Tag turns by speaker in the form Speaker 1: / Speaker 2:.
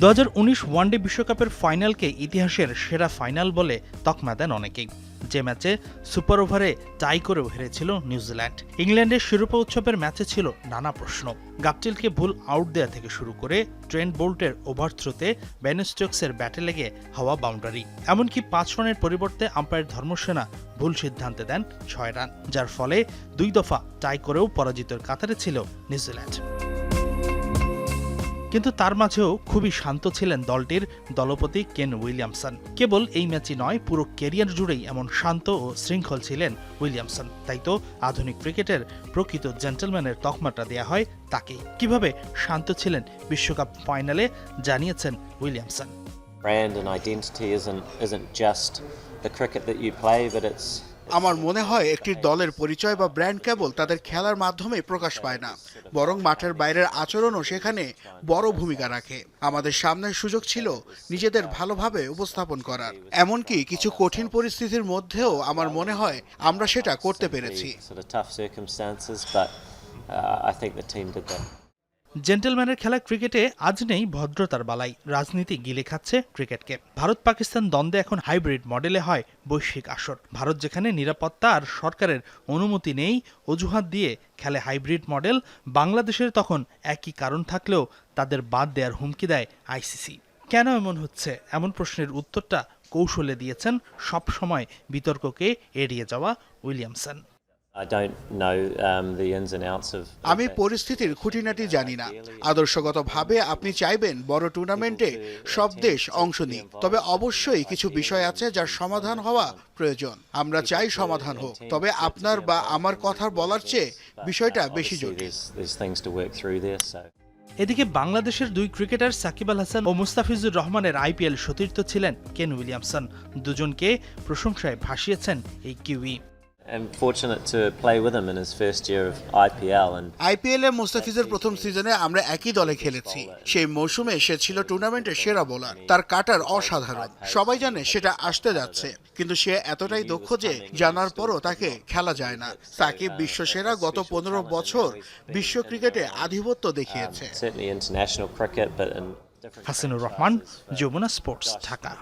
Speaker 1: দু হাজার উনিশ ওয়ানডে বিশ্বকাপের ফাইনালকে ইতিহাসের সেরা ফাইনাল বলে তকমা দেন অনেকেই। যে ম্যাচে সুপার ওভারে টাই করেও হেরেছিল নিউজিল্যান্ড। ইংল্যান্ডের শিরোপা উৎসবের ম্যাচে ছিল নানা প্রশ্ন। গাপটিলকে ভুল আউট দেয়া থেকে শুরু করে ট্রেন্ট বোল্টের ওভার থ্রোতে বেন স্টোকসের ব্যাটে লেগে হাওয়া বাউন্ডারি। এমনকি পাঁচ রানের পরিবর্তে আম্পায়ার ধর্মসেনা ভুল সিদ্ধান্তে দেন ছয় রান, যার ফলে দুই দফা টাই করেও পরাজিতের কাতারে ছিল নিউজিল্যান্ড। কিন্তু তার মাঝেও খুবই শান্ত ছিলেন দলটির দলপতি কেন উইলিয়ামসন। কেবল এই ম্যাচই নয় পুরো ক্যারিয়ার জুড়েই এমন শান্ত ও শৃঙ্খল ছিলেন উইলিয়ামসন। তাই তো আধুনিক ক্রিকেটের প্রকৃত জেন্টেলম্যানের তকমাটা দেয়া হয় তাকে। কীভাবে শান্ত ছিলেন বিশ্বকাপ ফাইনালে জানিয়েছেন Williamson.
Speaker 2: Brand and identity isn't isn't just the cricket that you play, but it's
Speaker 3: আমার মনে হয় একটি দলের পরিচয় বা ব্র্যান্ড কেবল তাদের খেলার মাধ্যমে প্রকাশ পায় না বরং মাঠের বাইরের আচরণও সেখানে বড় ভূমিকা রাখে। আমাদের সামনের সুযোগ ছিল নিজেদের ভালোভাবে উপস্থাপন করার। এমনকি কিছু কঠিন পরিস্থিতির মধ্যেও আমার মনে হয় আমরা সেটা করতে পেরেছি।
Speaker 2: Uh, I think the team did that.
Speaker 1: জেন্টেলম্যানের খেলা ক্রিকেটে আজ নেই ভদ্রতার বালাই। রাজনীতি গিলে খাচ্ছে ক্রিকেটকে। ভারত পাকিস্তান দ্বন্দ্বে এখন হাইব্রিড মডেলে হয় বৈশ্বিক আসর। ভারত যেখানে নিরাপত্তা আর সরকারের অনুমতি নেই, অজুহাত দিয়ে খেলে হাইব্রিড মডেল, বাংলাদেশের তখন একই কারণ থাকলেও তাদের বাদ দেওয়ার হুমকি দেয় আইসিসি। কেন এমন হচ্ছে? এমন প্রশ্নের উত্তরটা কৌশলে দিয়েছেন সব সময় বিতর্ককে এড়িয়ে যাওয়া Williamson.
Speaker 2: I don't know um, the ins and outs of. of
Speaker 3: আমি পরিস্থিতির খুঁটিনাটি জানি না। আদর্শগতভাবে আপনি চাইবেন বড় টুর্নামেন্টে সব দেশ অংশ নিক। তবে অবশ্যই কিছু বিষয় আছে যার সমাধান হওয়া প্রয়োজন। আমরা চাই সমাধান হোক। তবে আপনার বা আমার কথা বলার চেয়ে বিষয়টা বেশি
Speaker 2: Obviously,
Speaker 3: জরুরি।
Speaker 2: there's there's things to work through there, so.
Speaker 1: এদিকে বাংলাদেশের দুই ক্রিকেটার সাকিব আল হাসান ও মুস্তাফিজুর রহমানের আইপিএল সতীর্থ ছিলেন কেন উইলিয়ামসন। দুজনকে প্রশংসায় ভাসিয়েছেন এই Kiwi.
Speaker 2: I'm fortunate to play with him in his first year of IPL, and
Speaker 3: IPL এ মুস্তাফিজের প্রথম সিজনে আমরা একই দলে খেলেছি। সেই মৌসুমে সে ছিল টুর্নামেন্টের সেরা বোলার তার কাটার অসাধারণ। সবাই জানে সেটা আসতে যাচ্ছে কিন্তু সে এতটাই দক্ষ যে জানার পরও তাকে খেলা যায় না। সাকিব বিশ্বসেরা গত পনেরো বছর বিশ্ব ক্রিকেটে আধিপত্য দেখিয়েছে।
Speaker 2: Certainly international cricket, but in different.
Speaker 1: Hasinur Rahman Jamuna sports Dhaka.